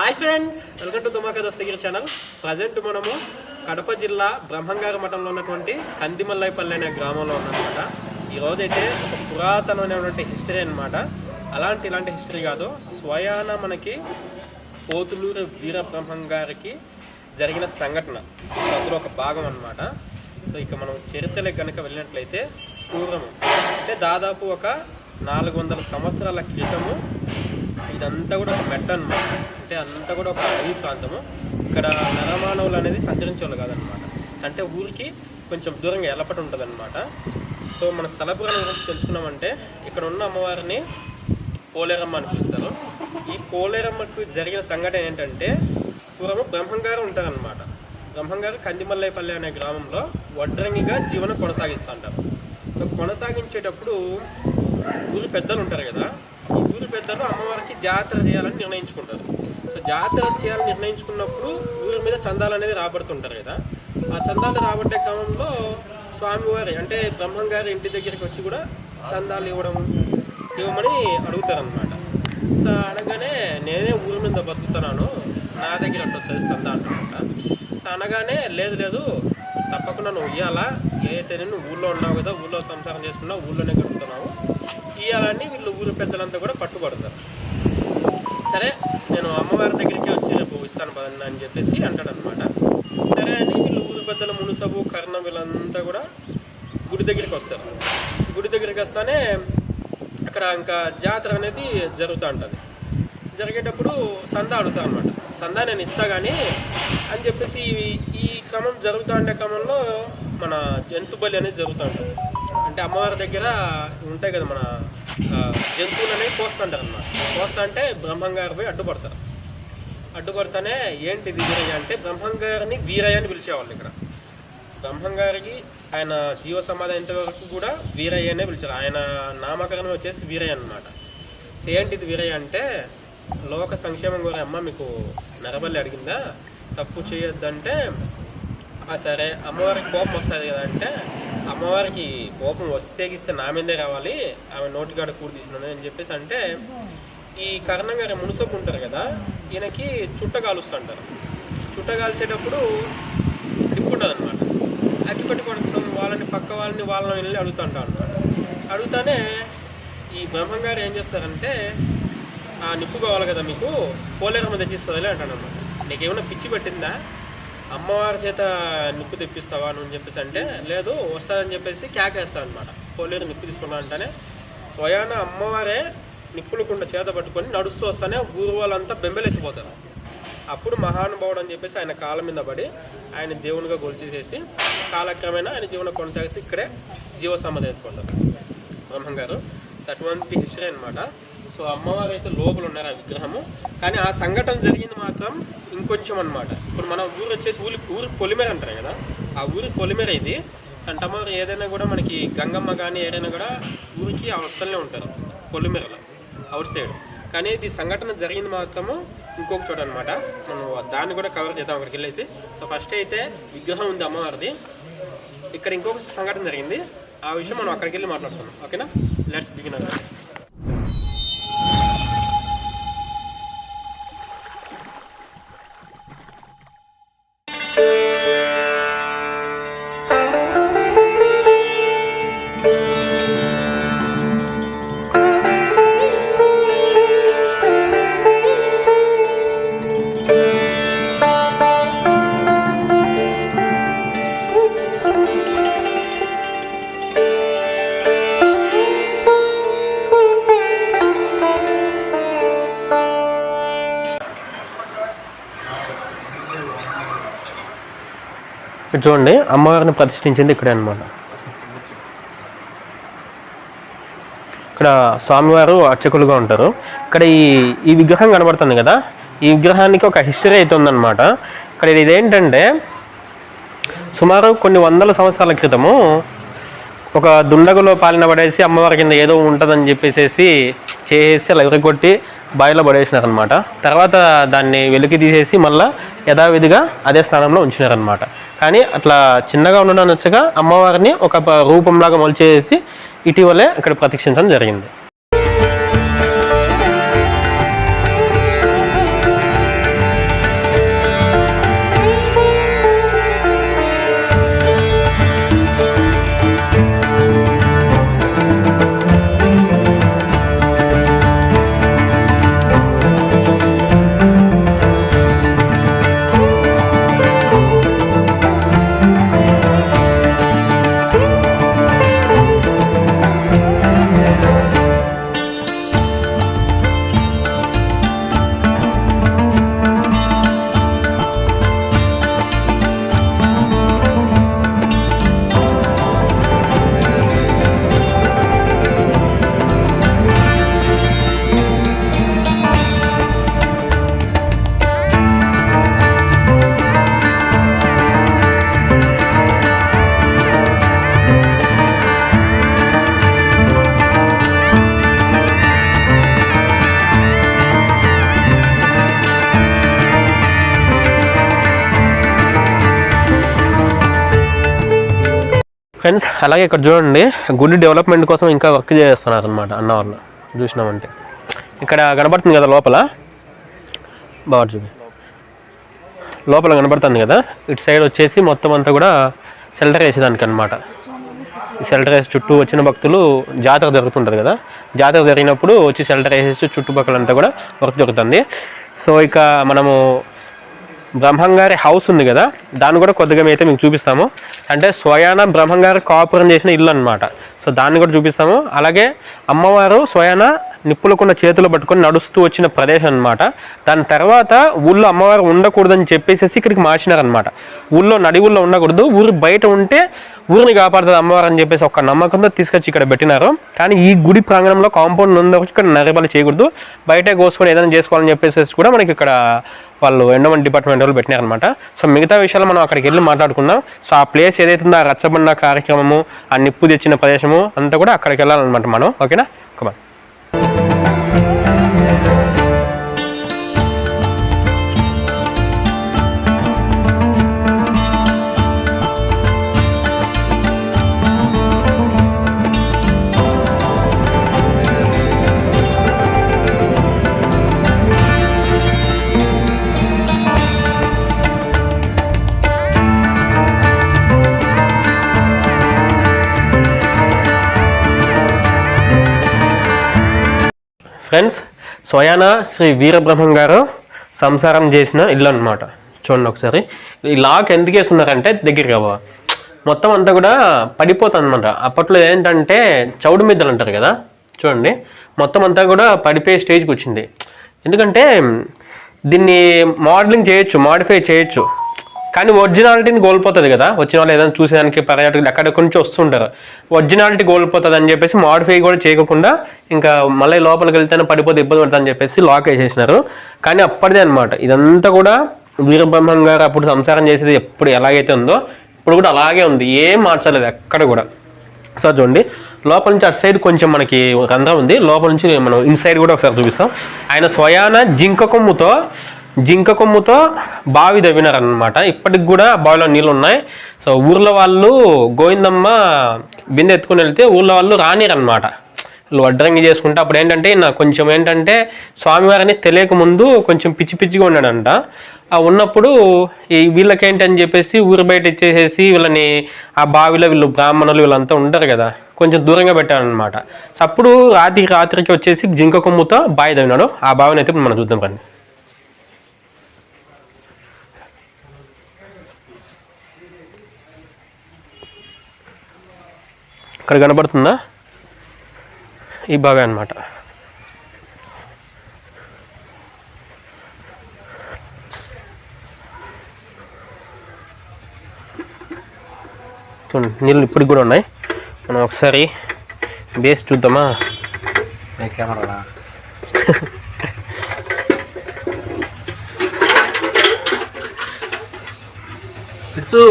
Hi friends welcome to Tumaka Dastagiri channel. Present మనము కడప జిల్లా బ్రహ్మంగారు మఠంలో ఉన్నటువంటి కందిమల్లైపల్లి అనే గ్రామంలో ఉన్నమాట ఈరోజు అయితే ఒక పురాతనమైనటువంటి హిస్టరీ అన్నమాట. అలాంటి ఇలాంటి హిస్టరీ కాదు స్వయాన మనకి పోతులూరు వీర బ్రహ్మంగారికి జరిగిన సంఘటన. అందులో ఒక భాగం అన్నమాట. సో ఇక మనం చరిత్రలకు కనుక వెళ్ళినట్లయితే పూర్వము అంటే దాదాపు ఒక నాలుగు వందల సంవత్సరాల క్రితము ఇదంతా కూడా ఒక మెట్ట అనమాట అంటే అంతా కూడా ఒక అడవి ప్రాంతము. ఇక్కడ నరమానవులు అనేది సంచరించేవాళ్ళు కాదనమాట అంటే ఊరికి కొంచెం దూరంగా ఎలపటి ఉంటుంది అనమాట సో మన స్థల పురాణం గురించి తెలుసుకున్నామంటే ఇక్కడ ఉన్న అమ్మవారిని పోలేరమ్మ అని పిలుస్తారు. ఈ పోలేరమ్మకు జరిగిన సంఘటన ఏంటంటే పూర్వం బ్రహ్మంగారు ఉంటారనమాట బ్రహ్మంగారు కందిమల్లైపల్లి అనే గ్రామంలో వడ్రంగిగా జీవనం కొనసాగిస్తుంటారు. సో కొనసాగించేటప్పుడు ఊరి పెద్దలు ఉంటారు కదా ఈ ఊరి పెద్దలు అమ్మవారికి జాతర చేయాలని నిర్ణయించుకుంటారు. సో జాతర చేయాలని నిర్ణయించుకున్నప్పుడు ఊరి మీద చందాలు అనేది రాబడుతుంటారు కదా. ఆ చందాలు రాబట్టే క్రమంలో స్వామివారి అంటే బ్రహ్మం గారి ఇంటి దగ్గరికి వచ్చి కూడా చందాలు ఇవ్వడం ఇవ్వమని అడుగుతారనమాట సో అనగానే నేనే ఊరి మీద బతుకుతున్నాను నా దగ్గర అట్లా వచ్చేది చందా సో అనగానే లేదు లేదు తప్పకుండా నువ్వు ఇవ్వాలా ఏదైతే నేను ఊళ్ళో ఉన్నావు కదా ఊళ్ళో సంసారం చేస్తున్నావు ఊళ్ళోనే గడుపుతున్నావు. ఇవ్వాలని వీళ్ళు ఊరి పెద్దలంతా కూడా పట్టుబడతారు. సరే నేను అమ్మవారి దగ్గరికి వచ్చి రేపు ఇస్తాను పదండి అని చెప్పేసి అంటాడు అనమాట సరే అని వీళ్ళు ఊరి పెద్దల మునుసబు కర్ణం వీళ్ళంతా కూడా గుడి దగ్గరికి వస్తారు. గుడి దగ్గరికి వస్తానే అక్కడ ఇంకా జాతర అనేది జరుగుతూ ఉంటుంది. జరిగేటప్పుడు సందా అడుగుతా అనమాట సందా నేను ఇచ్చా కానీ అని చెప్పేసి ఈ క్రమం జరుగుతూ ఉండే క్రమంలో మన జంతు బలి అనేది జరుగుతూ ఉంటుంది అంటే అమ్మవారి దగ్గర ఉంటాయి కదా మన జంతువులు అనేవి కోస్తుంటారు అన్నమాట కోస్తా అంటే బ్రహ్మంగారు పోయి అడ్డుపడతారు. అడ్డుపడతానే ఏంటి వీరయ్య అంటే బ్రహ్మంగారిని వీరయ్య అని పిలిచేవాళ్ళు ఇక్కడ. బ్రహ్మంగారికి ఆయన జీవ సమాధి అయినంత వరకు కూడా వీరయ్య అనే పిలిచారు. ఆయన నామకరణం వచ్చేసి వీరయ్య అనమాట ఏంటిది వీరయ్య అంటే లోక సంక్షేమం కూడా అమ్మ మీకు నరబల్లి అడిగిందా? తప్పు చేయొద్దంటే సరే అమ్మవారికి కోపం వస్తుంది కదా అంటే అమ్మవారికి కోపం వస్తే ఇస్తే నా మీదే రావాలి ఆమె నోటికాడ కూడి తీసినాను అని చెప్పేసి అంటే ఈ కర్ణం గారి మునుసపు ఉంటారు కదా ఈయనకి చుట్ట కాలుస్తుంటారు. చుట్ట కాల్చేటప్పుడు తిప్పుంటుంది అనమాట అక్కిపెట్టి కొడుతాం వాళ్ళని పక్క వాళ్ళని వాళ్ళని వెళ్ళి అడుగుతుంటాం అనమాట అడుగుతానే ఈ బ్రహ్మం గారు ఏం చేస్తారంటే ఆ నిప్పు కావాలి కదా మీకు పోలేరమ్మ తెచ్చిస్తుంది అంటాను అనమాట నీకేమైనా పిచ్చి పెట్టిందా? అమ్మవారి చేత నిప్పు తెప్పిస్తావా నువ్వు అని చెప్పేసి అంటే లేదు వస్తానని చెప్పేసి క్యాకేస్తాను అనమాట పోలేరు నిప్పు తీసుకున్నా అంటేనే స్వయాన అమ్మవారే నిప్పులు కుండ చేత పట్టుకొని నడుస్తూ వస్తానే ఊరు వాళ్ళంతా బెంబెలెత్తిపోతారు. అప్పుడు మహానుభావుడు అని చెప్పేసి ఆయన కాళ్ళ మీద పడి ఆయన దేవునిగా గొలిచేసేసి కాలక్రమేణా ఆయన జీవనం కొనసాగిస్తే ఇక్కడే జీవ సమాధి ఎత్తుకుంటారు బ్రహ్మం గారు అటువంటి హిస్టరీ అనమాట సో అమ్మవారు అయితే లోపల ఉన్నారు ఆ విగ్రహము. కానీ ఆ సంఘటన జరిగింది మాత్రం ఇంకొంచెం అనమాట ఇప్పుడు మన ఊరు వచ్చేసి ఊరి ఊరి పొలిమేర అంటారు కదా ఆ ఊరి పొలిమేర ఇది. సంటమ్మవారు ఏదైనా కూడా మనకి గంగమ్మ కానీ ఏదైనా కూడా ఊరికి అవతలనే ఉంటారు పొలిమేరలో అవుట్ సైడ్. కానీ ఇది సంఘటన జరిగింది మాత్రము ఇంకొక చోట అనమాట మనం దాన్ని కూడా కవర్ చేద్దాం అక్కడికి వెళ్ళేసి. సో ఫస్ట్ అయితే విగ్రహం ఉంది అమ్మవారిది. ఇక్కడ ఇంకొక సంఘటన జరిగింది. ఆ విషయం మనం అక్కడికి వెళ్ళి మాట్లాడుతున్నాం ఓకేనా? లెట్స్ బిగిన్ ఇక్కడ చూడండి అమ్మవారిని ప్రతిష్ఠించింది ఇక్కడే అనమాట ఇక్కడ స్వామివారు అర్చకులుగా ఉంటారు. ఇక్కడ ఈ ఈ విగ్రహం కనబడుతుంది కదా? ఈ విగ్రహానికి ఒక హిస్టరీ అయితే ఉందన్నమాట. ఇక్కడ ఇదేంటంటే సుమారు కొన్ని వందల సంవత్సరాల క్రితము ఒక దుండగులో పాలన పడేసి అమ్మవారి కింద ఏదో ఉంటుందని చెప్పేసి చేసి అలా ఎరగొట్టి బాయిలో పడేసినారనమాట తర్వాత దాన్ని వెలికి తీసేసి మళ్ళీ యథావిధిగా అదే స్థానంలో ఉంచినారనమాట కానీ అట్లా చిన్నగా ఉండడం వచ్చగా అమ్మవారిని ఒక రూపంలాగా మొలిచేసి ఇటీవలే ఇక్కడ ప్రతీక్షించడం జరిగింది. ఫ్రెండ్స్ అలాగే ఇక్కడ చూడండి గుడి డెవలప్మెంట్ కోసం ఇంకా వర్క్ చేస్తున్నారు అనమాట అన్న వాళ్ళు. చూసినామంటే. ఇక్కడ కనబడుతుంది కదా లోపల? బాగా చూపి లోపల కనబడుతుంది కదా? ఇటు సైడ్ వచ్చేసి మొత్తం అంతా కూడా షెల్టర్ వేసేదానికి అనమాట ఈ వేసి చుట్టూ వచ్చిన భక్తులు జాతర జరుగుతుంటుంది కదా? జాతర జరిగినప్పుడు వచ్చి సెల్టర్ వేసేసి చుట్టుపక్కలంతా కూడా వర్క్ జరుగుతుంది. సో ఇక మనము బ్రహ్మంగారి హౌస్ ఉంది కదా దాన్ని కూడా కొద్దిగా అయితే మీకు చూపిస్తాము. అంటే స్వయాన బ్రహ్మంగారి కాపురం చేసిన ఇల్లు అనమాట సో దాన్ని కూడా చూపిస్తాము. అలాగే అమ్మవారు స్వయాన నిప్పులకున్న చేతులు పట్టుకొని నడుస్తూ వచ్చిన ప్రదేశం అనమాట దాని తర్వాత ఊళ్ళో అమ్మవారు ఉండకూడదని చెప్పేసి ఇక్కడికి మార్చినారనమాట ఊళ్ళో నడి ఊళ్ళో ఉండకూడదు ఊరు బయట ఉంటే ఊరిని కాపాడుతుంది అమ్మవారు అని చెప్పేసి ఒక నమ్మకంతో తీసుకొచ్చి ఇక్కడ పెట్టినారు. కానీ ఈ గుడి ప్రాంగణంలో కాంపౌండ్ ఉందో ఇక్కడ నరబలి చేయకూడదు. బయటే కోసుకొని ఏదైనా చేసుకోవాలని చెప్పేసి కూడా మనకి ఇక్కడ వాళ్ళు ఎండోమెంట్ డిపార్ట్మెంట్ వాళ్ళు పెట్టినారనమాట సో మిగతా విషయాలు మనం అక్కడికి వెళ్ళి మాట్లాడుకుందాం. సో ఆ ప్లేస్ ఏదైతే ఆ రచ్చబండ కార్యక్రమము ఆ నిప్పు తెచ్చిన ప్రదేశము అంతా కూడా అక్కడికి వెళ్ళాలన్నమాట మనం. ఓకేనా? కమా ఫ్రెండ్స్ స్వయాన శ్రీ వీరబ్రహ్మం గారు సంసారం చేసిన ఇల్లు అనమాట చూడండి ఒకసారి. ఈ లాక్ ఎందుకు వేస్తున్నారంటే దగ్గరికి అవ్వ మొత్తం అంతా కూడా పడిపోతుంది అనమాట అప్పట్లో ఏంటంటే చౌడు మిద్దలు అంటారు కదా. చూడండి. మొత్తం అంతా కూడా పడిపోయే స్టేజ్కి వచ్చింది. ఎందుకంటే దీన్ని మోడలింగ్ చేయొచ్చు మాడిఫై చేయొచ్చు. కానీ ఒరిజినాలిటీని కోల్పోతుంది కదా. వచ్చిన వాళ్ళు ఏదైనా చూసేదానికి పర్యాటకులు ఎక్కడెక్కడి నుంచి వస్తుంటారు. ఒరిజినాలిటీ కోల్పోతుంది అని చెప్పేసి మాడిఫై కూడా చేయకుండా ఇంకా మళ్ళీ లోపలికి వెళ్తేనే పడిపోతే ఇబ్బంది పడుతుంది అని చెప్పేసి లాక్ వేసేసినారు. కానీ అప్పటిదే అనమాట ఇదంతా కూడా వీరబ్రహ్మం గారు అప్పుడు సంసారం చేసేది ఎప్పుడు ఎలాగైతే ఉందో ఇప్పుడు కూడా అలాగే ఉంది. ఏం మార్చలేదు ఎక్కడ కూడా. సో చూడండి లోపల నుంచి అటు సైడ్ కొంచెం మనకి రంధ్రం ఉంది. లోపల నుంచి మనం ఇన్సైడ్ కూడా ఒకసారి చూపిస్తాం. ఆయన స్వయాన జింక కొమ్ముతో జింక కొమ్ముతో బావి తవ్వినారనమాట ఇప్పటికి కూడా బావిలో నీళ్ళు ఉన్నాయి సో ఊర్లో వాళ్ళు గోవిందమ్మ బిందె ఎత్తుకుని వెళ్తే ఊర్లో వాళ్ళు రానిరనమాట వీళ్ళు వడ్రంగి చేసుకుంటే అప్పుడు ఏంటంటే నా కొంచెం ఏంటంటే స్వామివారిని తెలియక ముందు కొంచెం పిచ్చి పిచ్చిగా ఉన్నాడంట. ఉన్నప్పుడు ఈ వీళ్ళకేంటి అని చెప్పేసి ఊరు బయట ఇచ్చేసేసి వీళ్ళని ఆ బావిలో వీళ్ళు బ్రాహ్మణులు వీళ్ళంతా ఉంటారు కదా కొంచెం దూరంగా పెట్టారనమాట అప్పుడు రాత్రి రాత్రికి వచ్చేసి జింక కొమ్ముతో బావి తవ్వినాడు ఆ బావిని అయితే మనం చూద్దాం రండి. ఇక్కడ కనబడుతుందా? ఈ బావి అన్నమాట. చూడండి నీళ్ళు ఇప్పటికి కూడా ఉన్నాయి. మనం ఒకసారి బేస్ చూద్దామా? కెమెరా ఇట్సు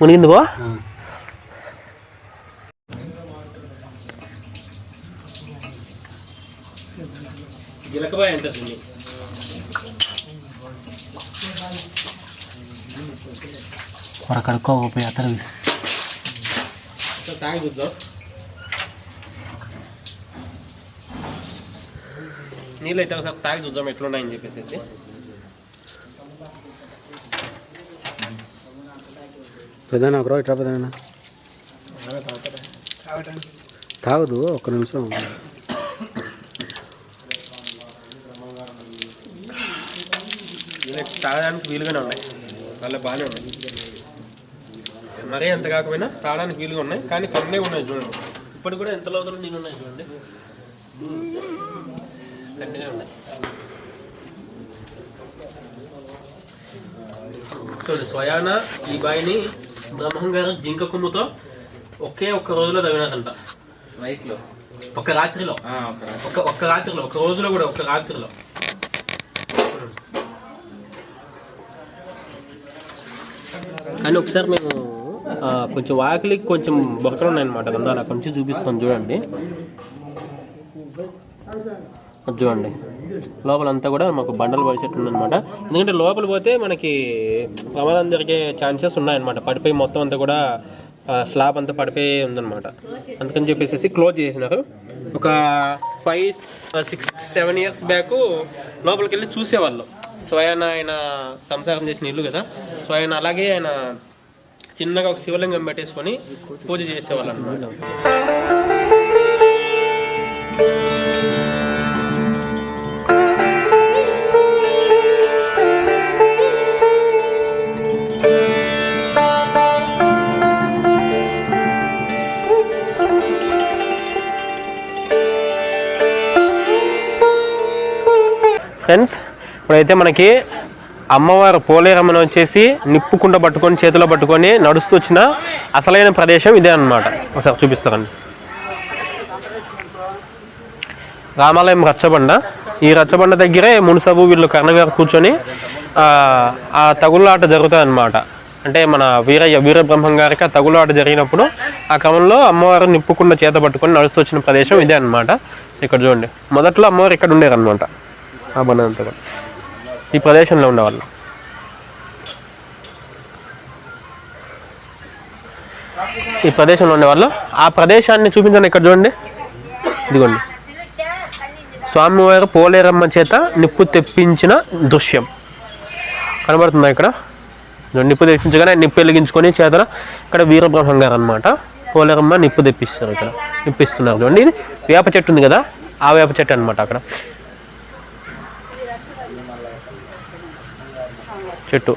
మునిగింది బా గిలకబాయ్ అంటుంది కొర కడుక్కోకపోయి అతను తాగి చూద్దాం నీళ్ళు అయితే ఒకసారి తాగి చూద్దాం ఎట్లున్నాయని చెప్పేసి పెద్దనా ఒకరో ఇట్లా పెద్దనా తాగదు ఒక్క నిమిషం. తాగడానికి వీలుగానే ఉన్నాయి. వాళ్ళ బాగానే ఉన్నాయి. మరీ ఎంత కాకపోయినా తాగడానికి వీలుగా ఉన్నాయి. కానీ కమ్మే ఉన్నాయి చూడండి. ఇప్పుడు కూడా ఎంత లోతులు నేను ఉన్నాయి చూడండి. కన్నీగా ఉన్నాయి. చూడండి స్వయాన ఈ బాయిని బ్రహ్మం గారు జింక కొమ్ముతో ఒకే ఒక్క రోజులో తగినారంట రైట్లో ఒక రాత్రిలో. ఒక ఒక్క రాత్రిలో ఒక రోజులో కూడా ఒక రాత్రిలో. కానీ ఒకసారి మేము కొంచెం వాకిలికి కొంచెం బొక్కలు ఉన్నాయన్నమాట రంధ్రాలు అక్కడ నుంచి చూపిస్తాం చూడండి. చూడండి చూడండి. లోపలంతా కూడా మాకు బండలు పరిచెట్టు ఉందన్నమాట. ఎందుకంటే లోపల పోతే మనకి ప్రమాదం జరిగే ఛాన్సెస్ ఉన్నాయన్నమాట. పడిపోయి మొత్తం అంతా కూడా స్లాబ్ అంతా పడిపోయి ఉందన్నమాట. అందుకని చెప్పేసి క్లోజ్ చేసినారు. ఒక five six seven years back లోపలికి వెళ్ళి చూసేవాళ్ళు. స్వయాన ఆయన సంసారం చేసిన ఇల్లు కదా. సో ఆయన అలాగే ఆయన చిన్నగా ఒక శివలింగం పెట్టేసుకొని పూజ చేసేవాళ్ళు అనమాట ఫ్రెండ్స్ ఇప్పుడైతే మనకి అమ్మవారు పోలేరమ్మను వచ్చేసి నిప్పు కుండ పట్టుకొని చేతిలో పట్టుకొని నడుస్తూ వచ్చిన అసలైన ప్రదేశం ఇదే అన్నమాట. ఒకసారి చూపిస్తారండి. రామాలయం రచ్చబండ. ఈ రచ్చబండ దగ్గరే మున్సబు వీళ్ళు కర్ణగారు కూర్చొని ఆ, తగుళ్ళాట జరుగుతుంది అనమాట అంటే మన వీరయ్య వీరబ్రహ్మం గారికి ఆ తగులాట జరిగినప్పుడు ఆ క్రమంలో అమ్మవారు నిప్పుకుండా చేత పట్టుకొని నడుస్తూ వచ్చిన ప్రదేశం ఇదే అన్నమాట. ఇక్కడ చూడండి. మొదట్లో అమ్మవారు ఇక్కడ ఉండేది ఆ బండ ఈ ప్రదేశంలో ఉండేవాళ్ళు. ఈ ప్రదేశంలో ఉండేవాళ్ళు. ఆ ప్రదేశాన్ని చూపించండి ఇక్కడ చూడండి. ఇదిగోండి. స్వామివారు పోలేరమ్మ చేత నిప్పు తెప్పించిన దృశ్యం. కనబడుతుందా ఇక్కడ? నిప్పు తెప్పించగానే నిప్పు వెలిగించుకొని చేతన ఇక్కడ వీరబ్రహ్మం గారు అనమాట పోలేరమ్మ నిప్పు తెప్పిస్తారు ఇక్కడ. నిప్పిస్తున్నారు. చూడండి ఇది వేప చెట్టు ఉంది కదా? ఆ వేప చెట్టు అనమాట అక్కడ. చెట్టు.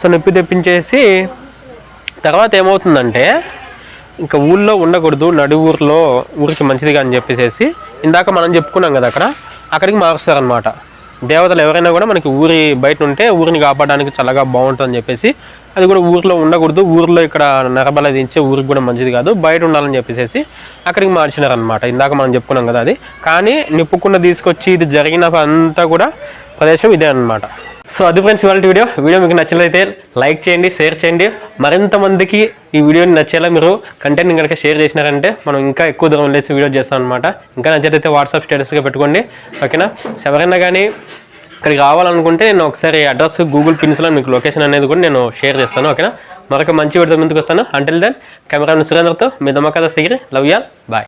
సో నొప్పి తెప్పించేసి తర్వాత ఏమవుతుందంటే ఇంకా ఊళ్ళో ఉండకూడదు నడి ఊర్లో ఊరికి మంచిదిగా అని చెప్పేసి ఇందాక మనం చెప్పుకున్నాం కదా అక్కడ అక్కడికి మారుస్తారనమాట దేవతలు ఎవరైనా కూడా మనకి ఊరి బయట ఉంటే ఊరిని కాపాడడానికి చల్లగా బాగుంటుందని చెప్పేసి అది కూడా ఊరిలో ఉండకూడదు ఊరిలో ఇక్కడ నరబల దించే ఊరికి కూడా మంచిది కాదు బయట ఉండాలని చెప్పేసి అక్కడికి మార్చినారనమాట ఇందాక మనం చెప్పుకున్నాం కదా అది. కానీ నిప్పుకుండా తీసుకొచ్చి ఇది జరిగిన అంతా కూడా ప్రదేశం ఇదే అన్నమాట. సో అది ఫ్రెండ్స్ ఇవాళ వీడియో. వీడియో మీకు నచ్చినట్లయితే లైక్ చేయండి షేర్ చేయండి. మరింత మందికి ఈ వీడియోని నచ్చేలా మీరు కంటెంట్ కనుక షేర్ చేసినారంటే మనం ఇంకా ఎక్కువ దూరం లేసి వీడియో చేస్తాం అనమాట ఇంకా నచ్చినట్లయితే వాట్సాప్ స్టేటస్గా పెట్టుకోండి. ఓకేనా? ఎవరైనా కానీ ఇక్కడికి రావాలనుకుంటే నేను ఒకసారి అడ్రస్ గూగుల్ పిన్స్లో మీకు లొకేషన్ అనేది కూడా నేను షేర్ చేస్తాను. ఓకేనా? మరొక మంచి వీడియో ముందుకు వస్తాను. అంటిల్ దెన్ కెమెరా సురేంద్రతో మీ దమ్మకాద దగ్గర లవ్ యాల్ బాయ్